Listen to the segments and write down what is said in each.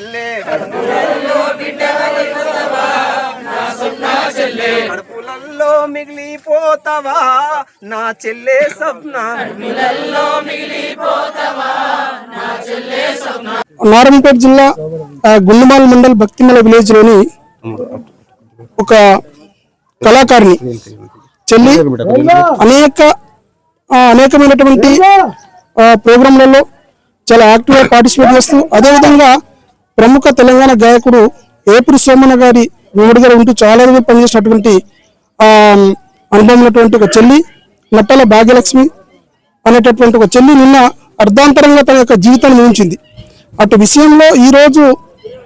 చెల్లే. కడుపులల్లో మిగిలిపోతావా? నా చెల్లే సప్నా నారాయణపేట జిల్లా ఆ, గుండుమాల మండల్ భక్తిమల విలేజ్లోని ఒక కళాకారిణి చెల్లి అనేక అనేకమైనటువంటి ప్రోగ్రాంలలో చాలా యాక్టివ్గా పార్టిసిపేట్ చేస్తూ అదేవిధంగా ప్రముఖ తెలంగాణ గాయకుడు ఏపురి సోమన గారి వెంబడి గారు ఉంటూ చాలా రోజులు పనిచేసినటువంటి అనుభవం ఉన్నటువంటి ఒక చెల్లి నట్టల భాగ్యలక్ష్మి అనేటటువంటి ఒక చెల్లి నిన్న అర్ధాంతరంగా తన యొక్క జీవితాన్ని ముగించింది. అటు విషయంలో ఈరోజు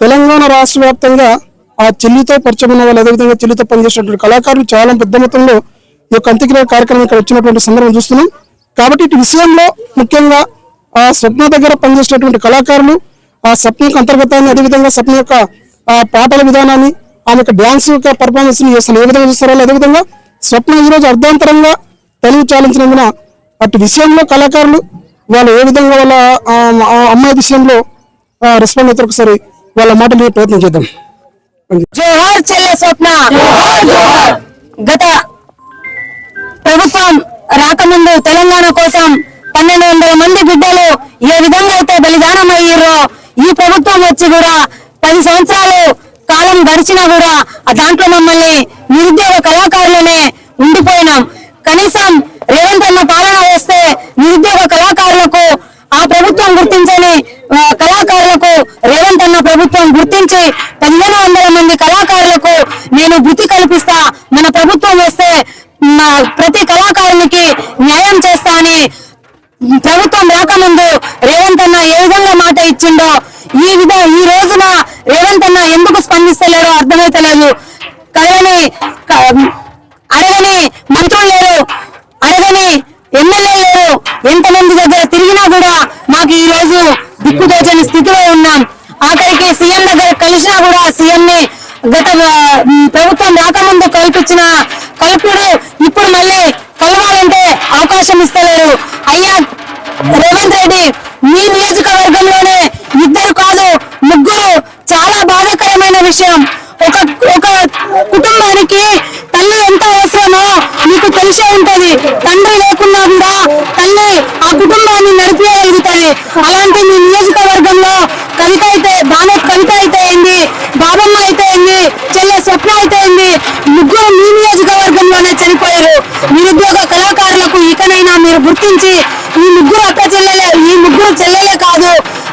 తెలంగాణ రాష్ట్ర వ్యాప్తంగా ఆ చెల్లితో పరిచయం ఉన్న వాళ్ళు అదేవిధంగా చెల్లితో పనిచేసినటువంటి కళాకారులు చాలా పెద్ద మొత్తంలో ఈ యొక్క అంత్యక్రియ కార్యక్రమం ఇక్కడ వచ్చినటువంటి సందర్భం చూస్తున్నాం. కాబట్టి ఇటు విషయంలో ముఖ్యంగా ఆ స్వప్న దగ్గర పనిచేసినటువంటి కళాకారులు ఆ స్వప్న అంతర్గతాన్ని అదేవిధంగా స్వప్న యొక్క పాటల విధానాన్ని ఆమె యొక్క డ్యాన్స్ యొక్క పర్ఫార్మెన్స్ని చేస్తారు ఏ విధంగా చూస్తారో అదేవిధంగా స్వప్న ఈ రోజు అర్ధాంతరంగా తెలివి చాలించినందున అటు విషయంలో కళాకారులు వాళ్ళు ఏ విధంగా వాళ్ళ అమ్మాయి విషయంలో రెస్పాండ్ అవుతారు ఒకసారి వాళ్ళ మాటలు ప్రయత్నం చేద్దాం. జోహార్ చెల్లె స్వప్న. గత ప్రభుత్వం రాకముందు తెలంగాణ కోసం పన్నెండు వందల మంది బిడ్డలు ఏ విధంగా అయితే బలిదానం అయ్యారో వచ్చి కూడా పది సంవత్సరాలు కాలం గడిచినా కూడా దాంట్లో మమ్మల్ని నిరుద్యోగ కళాకారులనే ఉండిపోయినాం. కనీసం రేవంత్ అన్న పాలన వస్తే నిరుద్యోగ కళాకారులకు ఆ ప్రభుత్వం గుర్తించని కళాకారులకు రేవంత్ అన్న ప్రభుత్వం గుర్తించి పదిహేను వందల మంది కళాకారులకు నేను వృత్తి కల్పిస్తా మన ప్రభుత్వం వస్తే మా ప్రతి కళాకారునికి న్యాయం చేస్తా అని ప్రభుత్వం రాకముందు రేవంత్ అన్న ఏ విధంగా మాట ఇచ్చిండో ఈ విధ ఈ రోజున రేవంత్ అన్న ఎందుకు స్పందిస్తలేడో అర్థమైతలేదు కలని క- అడగని మంత్రులు లేరు అడగని ఎమ్మెల్యే లేరు ఎంతమంది దగ్గర తిరిగినా కూడా మాకు ఈ రోజు దిక్కుదోచని స్థితిలో ఉన్నాం ఆఖరికి సీఎం దగ్గర కలిసినా కూడా సీఎం ని గత ఆ, ప్రభుత్వం వచ్చిన కల్పుడు ఇప్పుడు మళ్ళీ కలవాలంటే అవకాశం ఇస్తలేరు. అయ్యా రేవంత్ రెడ్డి మీ నియోజకవర్గంలోనే ఇద్దరు కాదు ముగ్గురు చాలా బాధాకరమైన విషయం. ఒక ఒక కుటుంబానికి తల్లి ఎంత అవసరమో మీకు తెలిసే ఉంటది. తండ్రి లేకున్నా కూడా తల్లి ఆ కుటుంబాన్ని నడిపేయగలుగుతుంది. అలాంటి మీ నియోజకవర్గంలో కవిత అయితే బాగా కవిత అయితే అయింది బాబమ్మ అయితే అయింది చెల్లె స్వప్న అయితే అయింది ముగ్గురు మీ నియోజకవర్గంలోనే చనిపోయారు. నిరుద్యోగ కళాకారులకు ఇకనైనా మీరు గుర్తించి ఈ ముగ్గురు అక్క చెల్లెలే ఈ ముగ్గురు చెల్లెలే కాదు.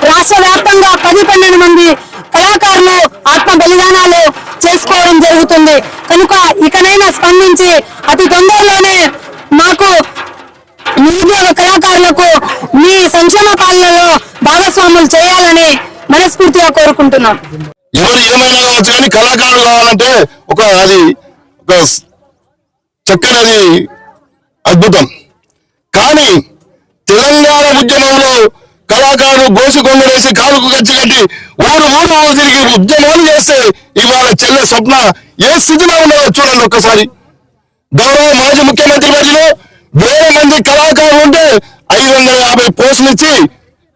రాష్ట్ర వ్యాప్తంగా పది పన్నెండు మంది కళాకారులు ఆత్మ బలిదానాలు చేసుకోవడం జరుగుతుంది. కనుక ఇకనైనా స్పందించి అతి తొందరలోనే మాకు నిరుద్యోగ కళాకారులకు మీ సంక్షేమ పాలనలో భాగస్వాములు చేయాలని మనస్ఫూర్తిగా కోరుకుంటున్నాం. ఎవరు ఏమైనా కావచ్చు కానీ కళాకారులు కావాలంటే ఒక అది ఒక చక్కనది అద్భుతం. కానీ తెలంగాణ ఉద్యమంలో కళాకారులు గోసి కొంగరేసి కాలుకు గచ్చి కట్టి ఊరు ఊరు తిరిగి ఉద్యమాలు చేస్తే ఇవాళ చెల్లె స్వప్న ఏ స్థితిలో ఉన్నదో చూడండి ఒక్కసారి. గౌరవ మాజీ ముఖ్యమంత్రి మధ్యలో వేల మంది కళాకారులు ఉంటే ఐదు వందల యాభై పోస్టులు ఇచ్చి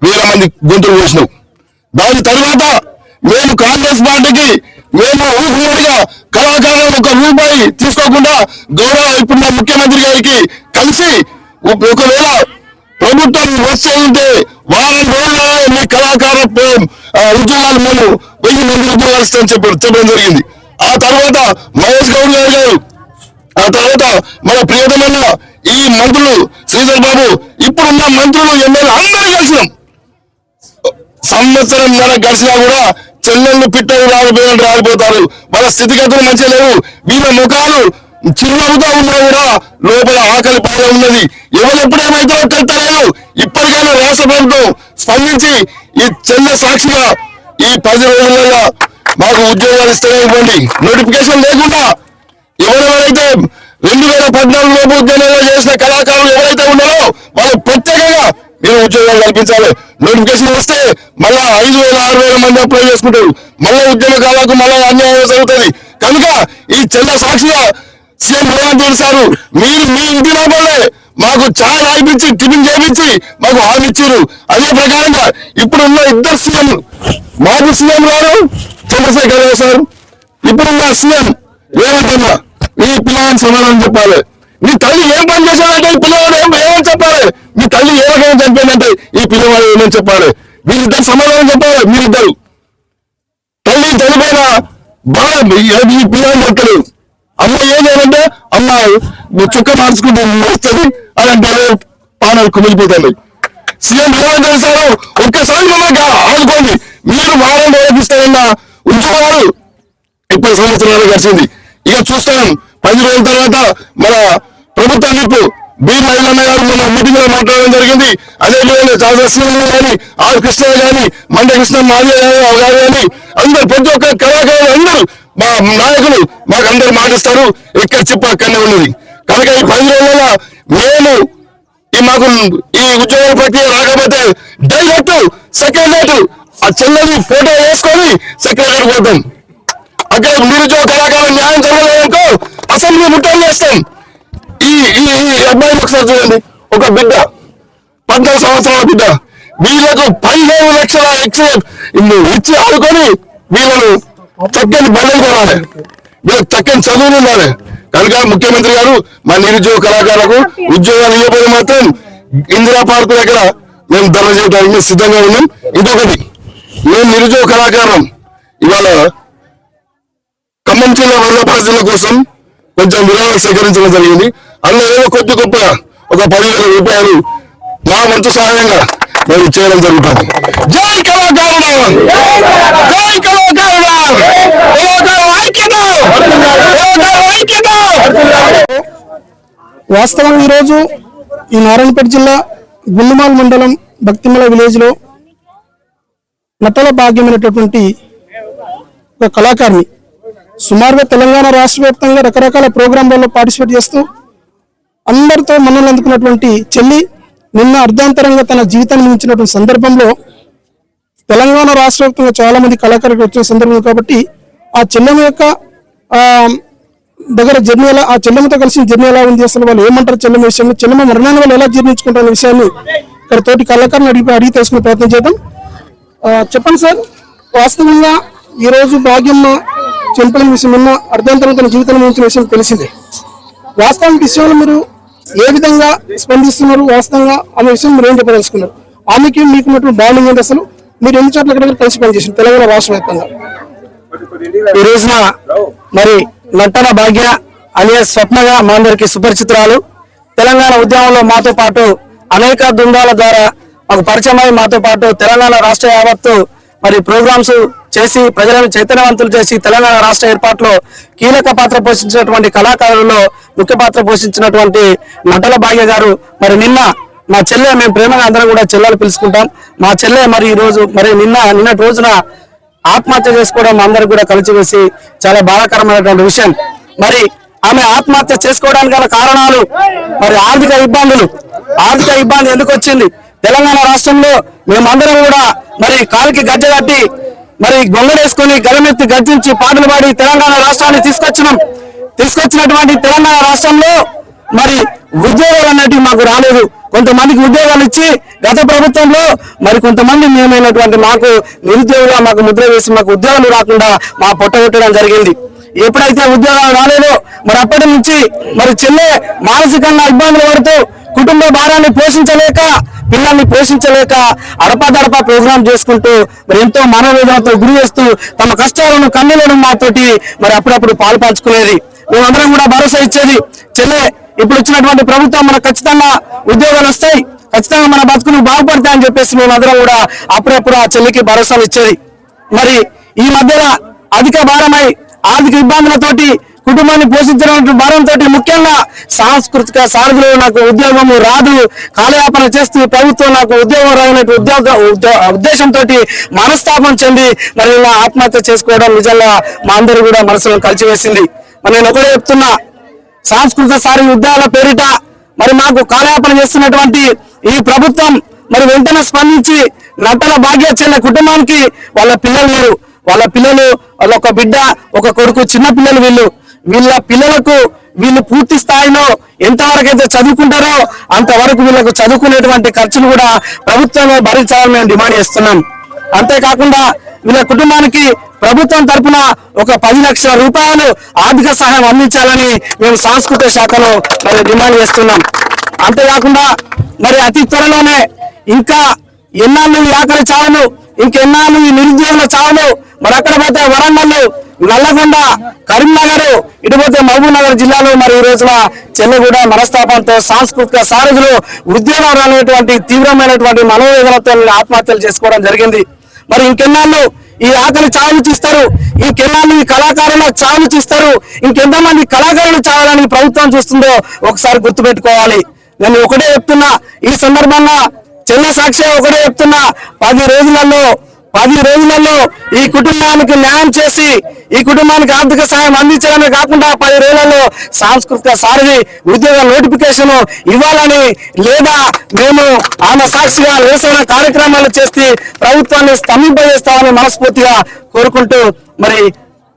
వేల మంది గొంతులు పోసినావు. దాని తర్వాత మేము కాంగ్రెస్ పార్టీకి మేము ఊహుమడిగా కళాకారులను ఒక రూపాయి తీసుకోకుండా గౌరవ ఇప్పుడున్న ముఖ్యమంత్రి గారికి కలిసి ఒకవేళ ప్రభుత్వం వచ్చే ఉంటే వారం రోజుల్లో మీ కళాకార ఉద్యోగాలు మేము వెయ్యి మంది ఉద్యోగాలు ఇస్తామని చెప్పారు చెప్పడం జరిగింది. ఆ తర్వాత మహేష్ గౌడ్ గారు గారు ఆ తర్వాత మన ప్రియతమైన ఈ మంత్రులు శ్రీధర్ బాబు ఇప్పుడున్న మంత్రులు ఎమ్మెల్యే అందరూ కలిసినాం. సంవత్సరం నెల గడిచినా కూడా చెల్లెళ్ళు పిట్టలు రాలిపోయినట్టు రాలిపోతారు. వాళ్ళ స్థితిగతులు మంచిగా లేవు. వీళ్ళ ముఖాలు చిరునవ్వుతా ఉన్నా కూడా లోపల ఆకలి బాధ ఉన్నది. ఎవరు ఎప్పుడేమైతే తెలుతలేదు ఇప్పటికైనా రాష్ట్ర ప్రభుత్వం స్పందించి ఈ చెల్లె సాక్షిగా ఈ పది రోజులలో మాకు ఉద్యోగాలు ఇస్తూనే ఇవ్వండి నోటిఫికేషన్ లేకుండా ఎవరెవరైతే రెండు వేల పద్నాలుగు లోపు ఉద్యోగంలో చేసిన కళాకారులు ఎవరైతే ఉన్నారో వాళ్ళు ప్రత్యేకంగా మీరు ఉద్యోగాలు కల్పించాలి. నోటిఫికేషన్ వస్తే మళ్ళా ఐదు వేల ఆరు వేల మంది అప్లై చేసుకుంటారు. మళ్ళీ ఉద్యోగాలకు మళ్ళీ అన్యాయం జరుగుతుంది. కనుక ఈ చెల్ల సాక్షిగా సీఎం రేవంత్ రెడ్డి సారు మీరు మీ ఇంటి లోపలే మాకు ఛాయ్ రాయిపించి టిఫిన్ చేయించి మాకు హామీ ఇచ్చారు అదే ప్రకారంగా ఇప్పుడున్న ఇద్దరు సీఎం మాజీ సీఎం గారు చంద్రశేఖర్ రావు సార్ ఇప్పుడున్న సీఎం ఏమంటున్నా ఈ పిల్లవాడిని సమాధానం చెప్పాలి. మీ తల్లి ఏం పని చేశాడంటే పిల్లవాడు ఏం ఏమని చెప్పాలి? మీ తల్లి ఏ రకంగా చనిపోయిందంటే ఈ పిల్లవాడు ఏమని చెప్పాలి? వీరిద్దరు సమాధానం చెప్పాలి మీరిద్దరు. తల్లి చనిపోయిన బాధ ఈ పిల్లలు దొరకలేదు అమ్మ ఏం చేయాలంటే అమ్మ చుక్క మార్చుకుంటే వస్తుంది అని అంటారు. పానాలు కుమిలిపోతుంది సీఎం రేవంత్ రెడ్డి సార్ ఒక్కసారి మమ్మల్ని ఆదుకోండి. మీరు వారం రోజులు ఉద్యోగాలు ముప్పై సంవత్సరాలు గడిచింది. ఇక చూస్తాం. పది రోజుల తర్వాత మన ప్రభుత్వం విప్పు బి మహిళన్న గారు మన మీటింగ్లో మాట్లాడడం జరిగింది. అదే విధంగా చాలశ్రీని కానీ ఆర్ కృష్ణ గాని మండ కృష్ణ మాల్య గారు కానీ అందరు ప్రతి ఒక్క కళాకారులు అందరూ మా నాయకులు మాకు అందరు మాటిస్తారు. ఎక్కడ చెప్ప అక్కడనే ఉన్నది. కనుక ఈ పది రోజుల మేము ఈ మాకు ఈ ఉద్యోగ ప్రక్రియ రాకపోతే డైరెక్ట్ సెక్రటరీ ఆ చెల్లెని ఫోటో వేసుకొని సెక్రటరీ పోతాం. అక్కడ నిరుద్యోగ కళాకారులు న్యాయం జరగలేదనుకో అసెంబ్లీ ముట్టలు చేస్తాం. ఈ ఈ అబ్బాయిని ఒకసారి చూడండి. ఒక బిడ్డ పంతొమ్మిది సంవత్సరాల బిడ్డ. వీళ్ళకు పదిహేను లక్షల ఎక్స్ ఇచ్చి ఆడుకొని వీళ్ళను చక్కని బలం కొనాలి. వీళ్ళకి చక్కని చదువులు ఉండాలి. కనుక ముఖ్యమంత్రి గారు మా నిరుద్యోగ కళాకారులకు ఉద్యోగాలు ఇవ్వబోయి మాత్రం ఇందిరా పార్కు దగ్గర మేము ధర చేయడానికి సిద్ధంగా ఉన్నాం. ఇంకొకటి మేము నిరుద్యోగ కళాకారం. ఇవాళ ఖమ్మం జిల్లా వరద కోసం కొంచెం విరాళం సేకరించడం జరిగింది. అందులో ఏదో కొద్ది గొప్ప ఒక పదివేల రూపాయలు మా మంచి సహాయంగా మేము చేయడం జరుగుతుంది. జై కళాకారుడు! జై కళాకారుడు! కళాకారుల ఈరోజు ఈ నారాయణపేట జిల్లా గుండుమాల్ మండలం భక్తిమల విలేజ్లో నటల భాగ్యమైనటువంటి ఒక కళాకారిణి సుమారుగా తెలంగాణ రాష్ట్ర వ్యాప్తంగా రకరకాల ప్రోగ్రాంలలో పార్టిసిపేట్ చేస్తూ అందరితో మన్నలు అందుకున్నటువంటి చెల్లి నిన్న అర్ధాంతరంగా తన జీవితాన్ని మించినటువంటి సందర్భంలో తెలంగాణ రాష్ట్ర వ్యాప్తంగా చాలా మంది కళాకారులు వచ్చిన సందర్భం కాబట్టి ఆ చెల్లెమ్మ యొక్క దగ్గర జర్నీ ఎలా ఆ చెల్లెమ్మతో కలిసి జర్నీ ఎలా ఉంది? అసలు వాళ్ళు ఏమంటారు చెల్లెమ్మ విషయంలో? చెల్లెమ్మ మరణాన్ని వాళ్ళు ఎలా జీర్ణించుకుంటారు విషయాన్ని ఇక్కడ తోటి కళాకారుని అడిగి అడిగి తెలుసుకునే ప్రయత్నం చేద్దాం. చెప్పండి సార్. వాస్తవంగా ఈరోజు భాగ్యమ్మ చనిపోయిన విషయం నిన్న అర్ధాంతరం తన జీవితం ఉంచిన విషయం తెలిసిందే. వాస్తవం విషయంలో మీరు ఏ విధంగా స్పందిస్తున్నారు వాస్తవంగా ఆమె విషయం మీరు ఏం చెప్పదలుచుకున్నారు? ఆమెకి మీకు ఉన్నటువంటి బాండింగ్ ఏంటి అసలు? మీరు ఎన్ని చోట్ల ఎక్కడ కలిసి పనిచేసింది తెలంగాణ రాష్ట్ర వ్యాప్తంగా. ఈ రోజున మరి నట్టన భాగ్య అనే స్వప్నగా మా అందరికి సుపరిచితురాలు. తెలంగాణ ఉద్యమంలో మాతో పాటు అనేక బృందాల ద్వారా మాకు పరిచయమై మాతో పాటు తెలంగాణ రాష్ట్ర యావత్తు మరి ప్రోగ్రామ్స్ చేసి ప్రజలను చైతన్యవంతులు చేసి తెలంగాణ రాష్ట్ర ఏర్పాటులో కీలక పాత్ర పోషించినటువంటి కళాకారులలో ముఖ్య పాత్ర పోషించినటువంటి నటల భాగ్య గారు. మరి నిన్న మా చెల్లె మేము ప్రేమగా అందరం కూడా చెల్లెలు పిలుచుకుంటాం. మా చెల్లె మరి ఈ రోజు మరి నిన్న నిన్నటి రోజున ఆత్మహత్య చేసుకోవడం అందరికి కూడా కలిసివేసి చాలా బాధాకరమైనటువంటి విషయం. మరి ఆమె ఆత్మహత్య చేసుకోవడానికి గల కారణాలు మరి ఆర్థిక ఇబ్బందులు ఆర్థిక ఇబ్బంది ఎందుకు వచ్చింది? తెలంగాణ రాష్ట్రంలో మేమందరం కూడా మరి కాలికి గజ్జ కట్టి మరి గొంగడేసుకుని గలమెత్తి గర్జించి పాటలు పాడి తెలంగాణ రాష్ట్రాన్ని తీసుకొచ్చినాం. తీసుకొచ్చినటువంటి తెలంగాణ రాష్ట్రంలో మరి ఉద్యోగాలు అనేటివి మాకు రాలేదు. కొంతమందికి ఉద్యోగాలు ఇచ్చి గత ప్రభుత్వంలో మరి కొంతమంది మేమైనటువంటి మాకు నిరుద్యోగులుగా మాకు ముద్ర వేసి మాకు ఉద్యోగాలు రాకుండా మా పొట్టగొట్టడం జరిగింది. ఎప్పుడైతే ఉద్యోగాలు రాలేదో మరి అప్పటి నుంచి మరి చెల్లె మానసికంగా ఇబ్బందులు పడుతూ కుటుంబ భారాన్ని పోషించలేక పిల్లల్ని పోషించలేక అడపాదడపా ప్రోగ్రాం చేసుకుంటూ మరి ఎంతో మనోవేదనతో గురి చేస్తూ తమ కష్టాలను కన్నీలను మాతోటి మరి అప్పుడప్పుడు పాలు పంచుకునేది. మేమందరం కూడా భరోసా ఇచ్చేది. చెల్లె ఇప్పుడు వచ్చినటువంటి ప్రభుత్వం మనకు ఖచ్చితంగా ఉద్యోగాలు వస్తాయి. ఖచ్చితంగా మన బతుకులు బాగుపడతాయని చెప్పేసి మేమందరం కూడా అప్పుడప్పుడు ఆ చెల్లికి భరోసాలు ఇచ్చేది. మరి ఈ మధ్యన అధిక భారమై ఆర్థిక ఇబ్బందులతోటి కుటుంబాన్ని పోషించడం భారంతో ముఖ్యంగా సాంస్కృతిక సారథులు నాకు ఉద్యోగం రాదు. కాలయాపన చేస్తూ ప్రభుత్వం నాకు ఉద్యోగం రానట్టు ఉద్యోగ ఉద్యో- ఉద్దేశంతో మనస్తాపం చెంది మరి ఇలా ఆత్మహత్య చేసుకోవడం నిజంగా మా అందరూ కూడా మనసులో కలిసివేసింది మరి నేను ఒకటే చెప్తున్నా సాంస్కృతిక సారి యుద్ధాల పేరిట మరి మాకు కాలయాపన చేస్తున్నటువంటి ఈ ప్రభుత్వం మరి వెంటనే స్పందించి నటన భాగ్య చెల్లె కుటుంబానికి వాళ్ళ పిల్లలు లేరు. వాళ్ళ పిల్లలు వాళ్ళ ఒక బిడ్డ ఒక కొడుకు చిన్న పిల్లలు వీళ్ళు వీళ్ళ పిల్లలకు వీళ్ళు పూర్తి స్థాయిలో ఎంతవరకు అయితే చదువుకుంటారో అంతవరకు వీళ్ళకు చదువుకునేటువంటి ఖర్చులు కూడా ప్రభుత్వమే భరించాలని మేము డిమాండ్ చేస్తున్నాం. అంతేకాకుండా వీళ్ళ కుటుంబానికి ప్రభుత్వం తరపున ఒక పది లక్షల రూపాయలు ఆర్థిక సహాయం అందించాలని మేము సాంస్కృతిక శాఖలో మరి డిమాండ్ చేస్తున్నాం. అంతేకాకుండా మరి అతి త్వరలోనే ఇంకా ఎన్నాళ్ళు ఈ ఆకలి చావులు ఇంకెన్నాళ్ళు ఈ నిరుద్యోగుల చావులు మరి అక్కడ పోతే వరంగల్ నల్లగొండ కరీంనగర్ ఇటుపోతే మహబూబ్ నగర్ జిల్లాలో మరి ఈ రోజున చెల్లెగూడ మనస్తాపంతో సాంస్కృతిక సారథులు ఉద్యోగాలు అనేటువంటి తీవ్రమైనటువంటి మనోవేదనతో ఆత్మహత్యలు చేసుకోవడం జరిగింది. మరి ఇంకెన్నాళ్ళు ఈ ఆకలి చావులు చూస్తారు. ఇంకెన్నాళ్ళు ఈ కళాకారుల చావులు చూస్తారు. ఇంకెంతమంది కళాకారులు చావాలని ప్రభుత్వం చూస్తుందో ఒకసారి గుర్తుపెట్టుకోవాలి. నేను ఒకటే చెప్తున్నా. ఈ సందర్భంగా చెల్ల సాక్షి ఒకటే చెప్తున్నా. పది రోజులలో పది రోజులలో ఈ కుటుంబానికి న్యాయం చేసి ఈ కుటుంబానికి ఆర్థిక సహాయం అందించడమే కాకుండా పది రోజులలో సాంస్కృతిక సారథి ఉద్యోగ నోటిఫికేషన్ ఇవ్వాలని లేదా మేము ఆమె సాక్షిగా నిరసన కార్యక్రమాలు చేసి ప్రభుత్వాన్ని స్తంభింపజేస్తామని మనస్ఫూర్తిగా కోరుకుంటూ మరి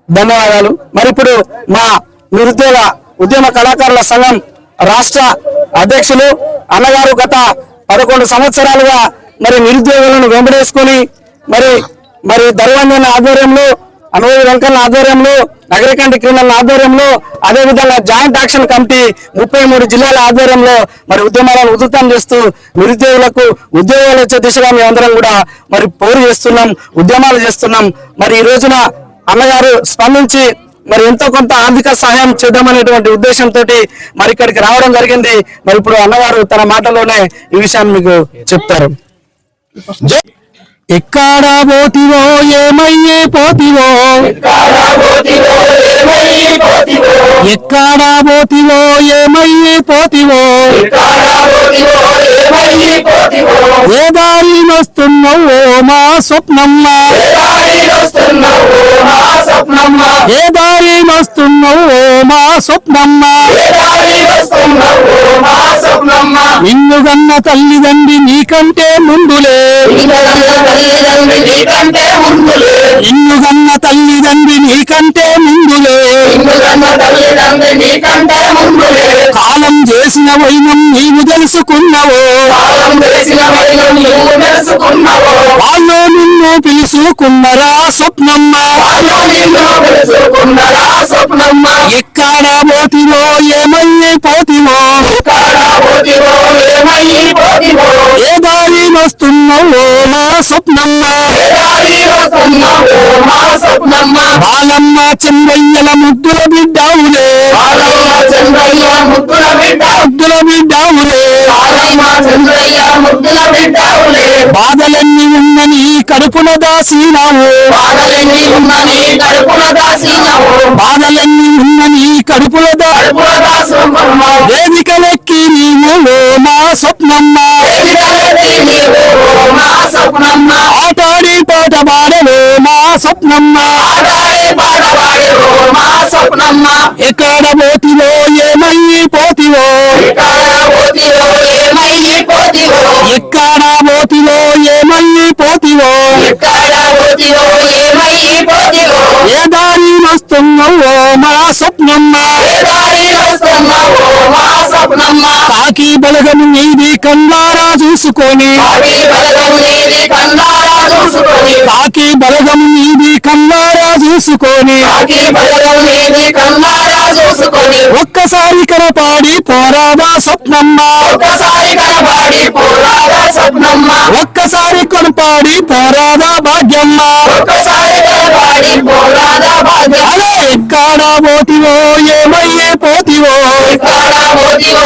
ధన్యవాదాలు. మరి ఇప్పుడు మా నిరుద్యోగ ఉద్యమ కళాకారుల సంఘం రాష్ట్ర అధ్యక్షులు అన్నగారు గత పదకొండు సంవత్సరాలుగా మరి నిరుద్యోగులను వెంబడేసుకొని మరి మరి ధర్వాంజన్ ఆధ్వర్యంలో అనుభవ వెంకన్న ఆధ్వర్యంలో నగరకంటి క్రిమినల్ ఆధ్వర్యంలో అదే విధంగా జాయింట్ యాక్షన్ కమిటీ ముప్పై మూడు జిల్లాల ఆధ్వర్యంలో మరి ఉద్యమాలను ఉధృతం చేస్తూ నిరుద్యోగులకు ఉద్యోగాలు వచ్చే దిశగా మేమందరం అందరం కూడా మరి పోరు చేస్తున్నాం ఉద్యమాలు చేస్తున్నాం. మరి ఈ రోజున అన్నగారు స్పందించి మరి ఎంతో కొంత ఆర్థిక సహాయం చేద్దామనేటువంటి ఉద్దేశంతో మరి ఇక్కడికి రావడం జరిగింది. మరి ఇప్పుడు అన్నగారు తన మాటలోనే ఈ విషయాన్ని మీకు చెప్తారు. జై ఎక్కడ పోతివో ఏమయ్యే పోతివో? ఎక్కడ పోతివో ఏమయ్యే పోతివో? ఏ దారి వస్తున్నావో మా స్వప్నమ్మ? ఏ దారి వస్తున్నావో మా స్వప్నమ్మ. నిన్ను గన్న తల్లిదండ్రి నీకంటే ముందులే. నిన్ను గన్న తల్లిదండ్రి నీకంటే ముందులే. కాలం చేసిన వైనం నీవు తెలుసుకున్నావో. పిలుచుకున్నరా స్వప్నమ్మ? ఎక్కడ పోతివో ఏమయ్యే పోతివో? ఏ దారి వస్తున్నావో నా స్వప్నమ్మ? బాలమ్మ చెంబయ్యల ముద్దుల బిడ్డావులే. ముద్దుల బిడ్డావులే బాధలన్నీ ఉన్న కడుపున దాసినావు. బాధలన్నీ ఉన్న నీ కడుపుల దా వేదికలెక్కి నీవు మా స్వప్నమ్మ. ఆటాడి పాట పాడవే మా స్వప్నమ్మ. ఎక్కడ వస్తున్నావో మా స్వప్నమ్మ. కాకి బలగం నీది కందారా చూసుకొని. కాకి బలగం నీది కందారా చూసుకొని. ఒక్కసారి కనపాడి పోరాదా స్వప్నమ్మ ఒకసారి కనబడి పోరాదా స్వప్నమ్మ. ఒక్కసారి కొనపాడి పోరాదా భాగ్యమ్మ ఒకసారి కనబడి పోరాదా భాగ్యం అదే ఎక్కడ పోతివో ఏమయ్యే పోతివో? ఎక్కడ పోతివో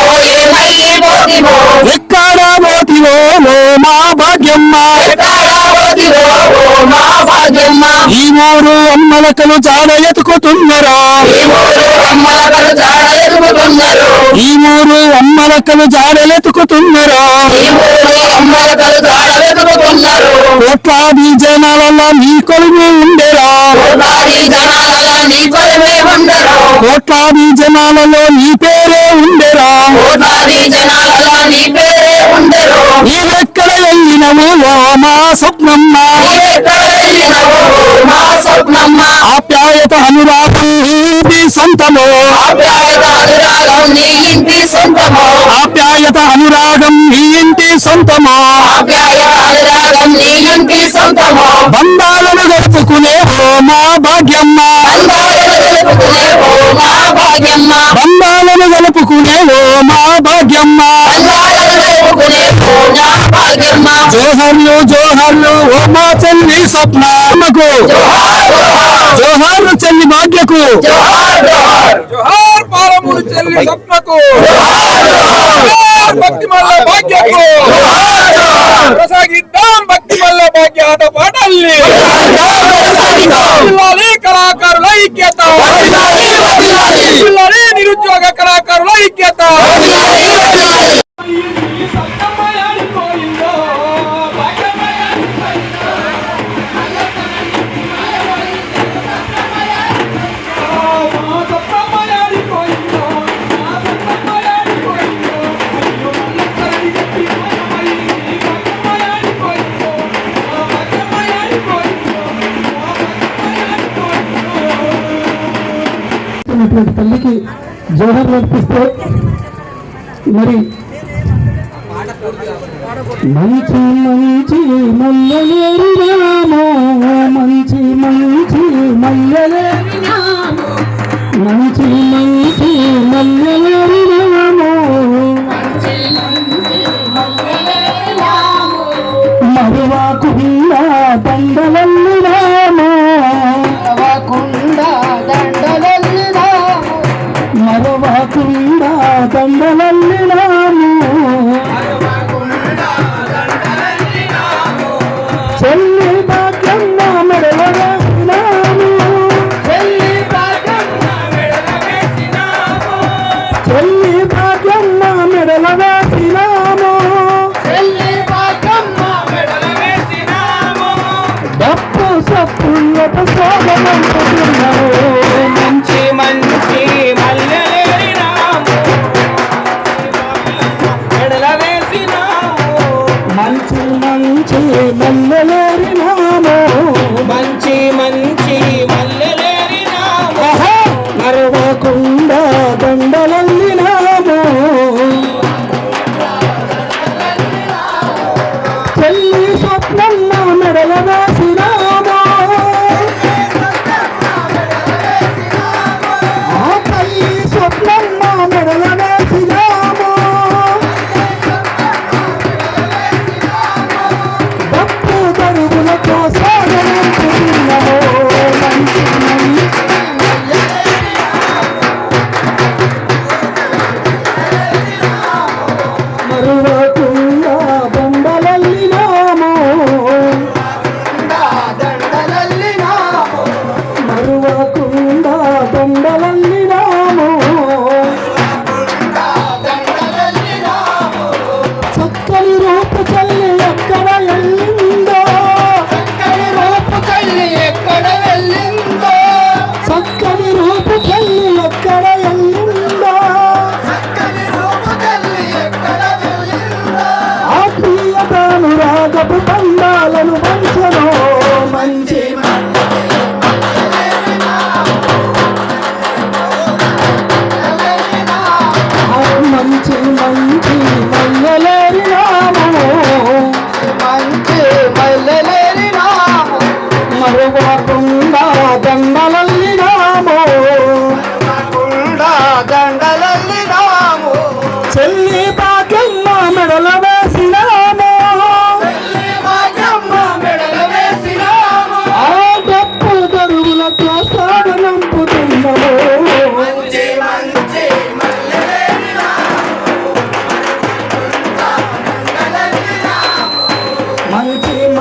అమ్మలకలు జాడలెతుకుతున్నరా ఈ ఊరు అమ్మలకలు జాడ వెతుకుతున్నారు కోట్లాది జనాలలో నీ కొలువు ఉండరు కోట్లాది జనాలలో నీ పేరే ఉండేరా వెళ్ళినవు ఓ మా స్వప్నమ్మ. ఆప్యాయత అనురాగం నీది సొంతమో. ఆప్యాయత అనురాగం నీ ఇంటి సొంతమో. ఆప్యాయత అనురాగం నీ ఇంటి సొంతమో. ఆప్యాయత అనురాగం నీ ఇంటి సొంతమో. బంధాలను గడుపుకునే ఓ మా భాగ్యమ్మ. అందాలను తెలుపుకునే ఓ మా భాగ్యమ్మ. బంధాలను గలుపుకునే ఓ మా భాగ్యమ్మ జోహర్లు జోహర్లు ఓ మా చెల్లి స్వప్నకు జోహార్లు చెల్లి భాగ్యకు జోహార్ జోహార్ జోహార్ పాలమూరు చెల్లి స్వప్నకు జోహార్ భక్తి మల్ల భాగ్యకు కొనసాగిద్దాం భక్తి మల్ల భాగ్య ఆట పాటల్ని జిల్లాలి కళాకారుల ఐక్యత జిల్లాలి నిరుద్యోగ కళాకారుల ఐక్యత ఉన్నటువంటి తల్లికి జోహర్ అర్పిస్తే మరి మంచి మంచి మల్లలేరు రామో మంచి మంచి మల్లెలేరు రామో మంచి మంచి మల్లలేరు రామో మరువాకుండా దండలల్లి మరవకుండా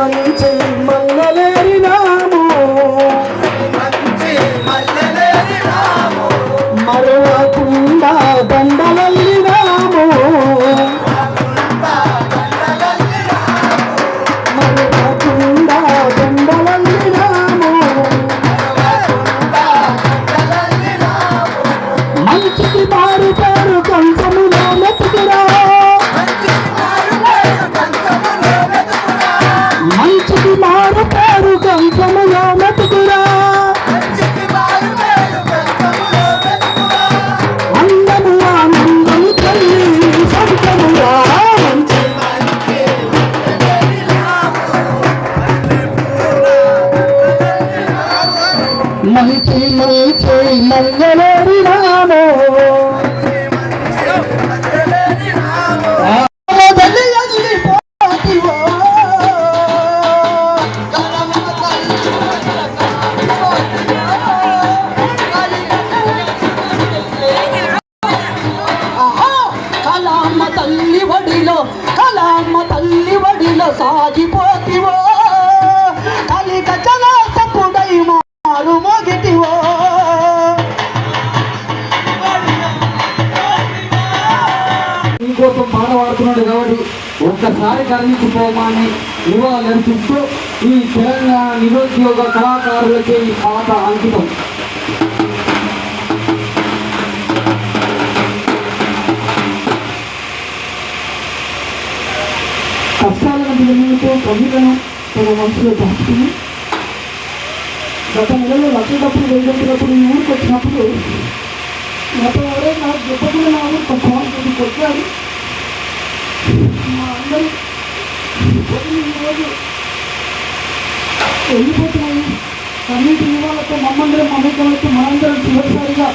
మన్నించి మన్నలేరినా మంగళరినామో కలామ్మ నివాళులర్పిస్తూ ఈ తెలంగాణ నిరుద్యోగ కళాకారులకే ఈ పాట అంకితం కష్టాలను విలువలతో కవిలను తన మనసులో దాచుకుని గత నెలలో లక్ష డబ్బులు వెళ్ళినప్పుడు ఈ ఊరికి వచ్చినప్పుడు నాతో ఎవరే నాకు చెప్పకుండా నా ఊరు కొంచెం కొట్టారు మా అందరూ వదిలి ఈరోజు వెళ్ళిపోతున్నాయి కన్నీటి నివాళతో మమ్మందరం మమేకమైతే మనందరం చివరిసారిగా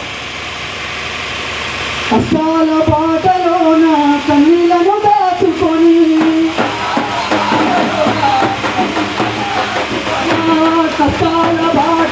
కష్టాల బాటలోన కన్నీలను దాచుకొని కష్టాల బాటలోన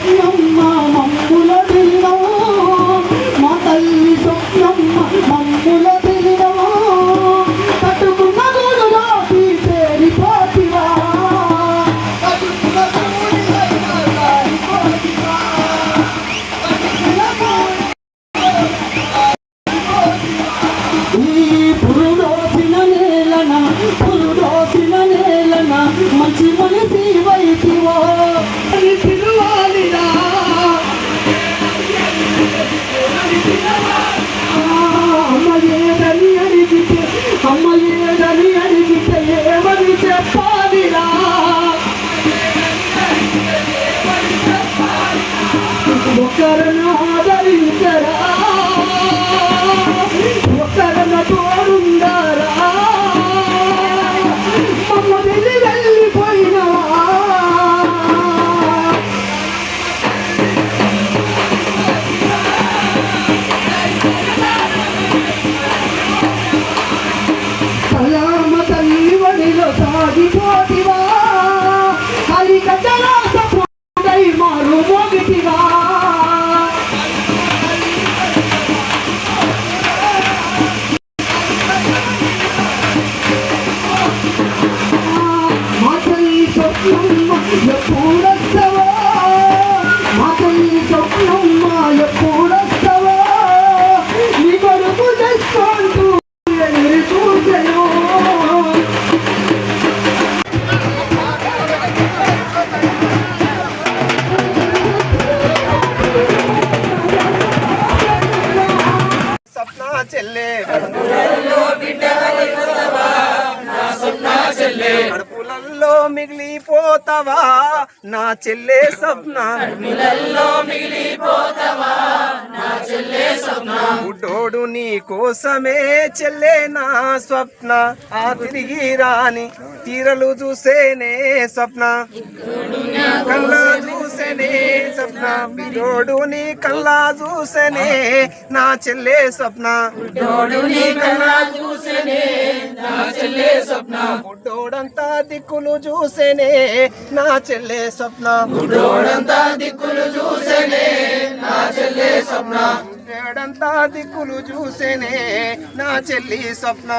తల్లి స్వప్నమ్మ كرم هذا إن చెల్లె. కడుపులల్లో మిగిలిపోతావా? నా చెల్లె స్వప్న. బుడ్డోడు నీ కోసమే చెల్లె నా స్వప్న. ఆ తిరిగి రాని తీరలు చూసేనే స్వప్న. కల్లా చూసేనే స్వప్న. బిడ్డోడు నీ కల్లా చూసేనే నా చెల్లె స్వప్న. బుడ్డోడు నీ దిక్కులు చూసేనే నా చెల్లె స్వప్న. బుడ్డోడంతా దిక్కులు చూసేనే నా చెల్లె స్వప్న. బుడ్డోడంతా దిక్కులు చూసేనే నా చెల్లి స్వప్న.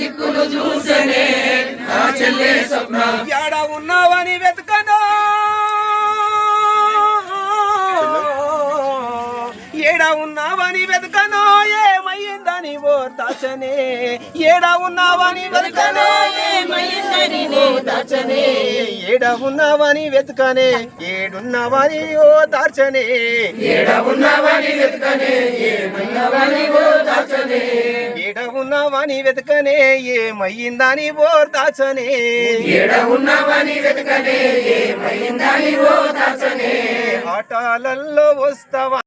దిక్కులు చూసేనే నా చెల్లి స్వప్న. ఎడ ఉన్నావని వెతకను ఏడ ఉన్నావని వెతకను? ఏమయ్యిందని ఓ దాచనే. ఏడ ఉన్నావని వెతకను? ఏమయ్యిందని ఓ దాచనే. ఏడ ఉన్నావని వెతకనే? ఏడున్నావని ఓ దాచనే ఏడ ఉన్నావని వెతకనే? ఏమయ్యావని ఓ దాచనే ఏడ ఉన్నావని వెతకనే? ఏమయ్యిందని ఓ దాచనే ఏడ ఉన్నావని వెతకనే? ఏమయ్యిందని ఓ దాచనే ఆటాలల్లో వస్తావా?